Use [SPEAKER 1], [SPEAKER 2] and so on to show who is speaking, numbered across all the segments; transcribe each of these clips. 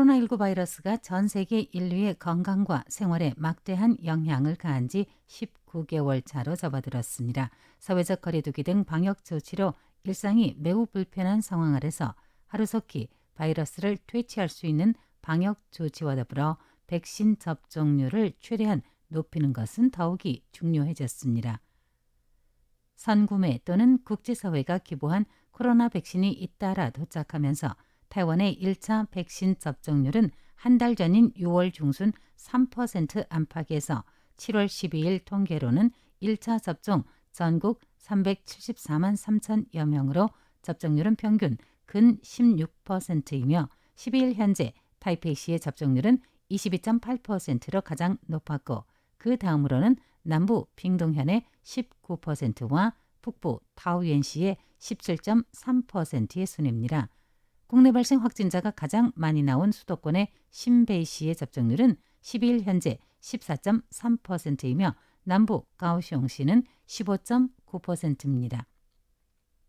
[SPEAKER 1] 코로나19 바이러스가 전 세계 인류의 건강과 생활에 막대한 영향을 가한 지 19개월 차로 접어들었습니다. 사회적 거리두기 등 방역 조치로 일상이 매우 불편한 상황 아래서 하루속히 바이러스를 퇴치할 수 있는 방역 조치와 더불어 백신 접종률을 최대한 높이는 것은 더욱이 중요해졌습니다. 선구매 또는 국제사회가 기부한 코로나 백신이 잇따라 도착하면서 태원의 1차 백신 접종률은 한 달 전인 6월 중순 3% 안팎에서 7월 12일 통계로는 1차 접종 전국 374만 3천여 명으로 접종률은 평균 근 16%이며 12일 현재 타이페이시의 접종률은 22.8%로 가장 높았고 그 다음으로는 남부 빙동현의 19%와 북부 타우엔시의 17.3%의 순입니다. 국내 발생 확진자가 가장 많이 나온 수도권의 신베이시의 접종률은 12일 현재 14.3%이며 남부 가오시옹시는 15.9%입니다.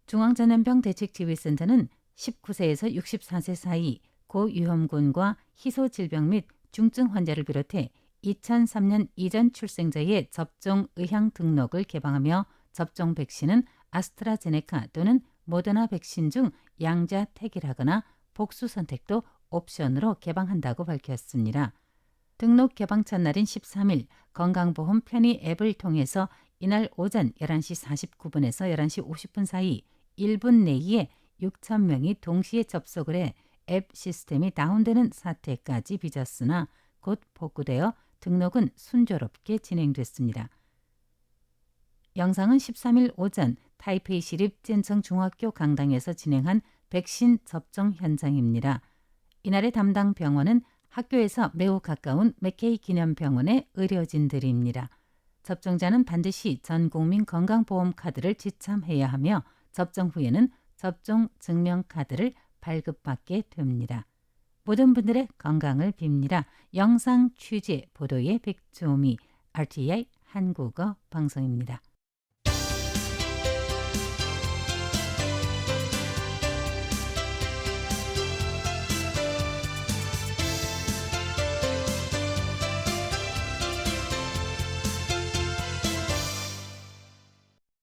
[SPEAKER 1] 중앙전염병 대책지휘센터는 19세에서 64세 사이 고위험군과 희소질병 및 중증 환자를 비롯해 2003년 이전 출생자의 접종 의향 등록을 개방하며 접종 백신은 아스트라제네카 또는 모더나 백신 중 양자 택일하거나 복수 선택도 옵션으로 개방한다고 밝혔습니다. 등록 개방 첫날인 13일 건강보험 편의 앱을 통해서 이날 오전 11시 49분에서 11시 50분 사이 1분 내에 6천 명이 동시에 접속을 해 앱 시스템이 다운되는 사태까지 빚었으나 곧 복구되어 등록은 순조롭게 진행됐습니다. 영상은 13일 오전 타이페이 시립 젠청 중학교 강당에서 진행한 백신 접종 현장입니다. 이날의 담당 병원은 학교에서 매우 가까운 맥케이 기념병원의 의료진들입니다. 접종자는 반드시 전 국민 건강보험 카드를 지참해야 하며 접종 후에는 접종 증명 카드를 발급받게 됩니다. 모든 분들의 건강을 빕니다. 영상 취재 보도의 백조미 RTI 한국어 방송입니다.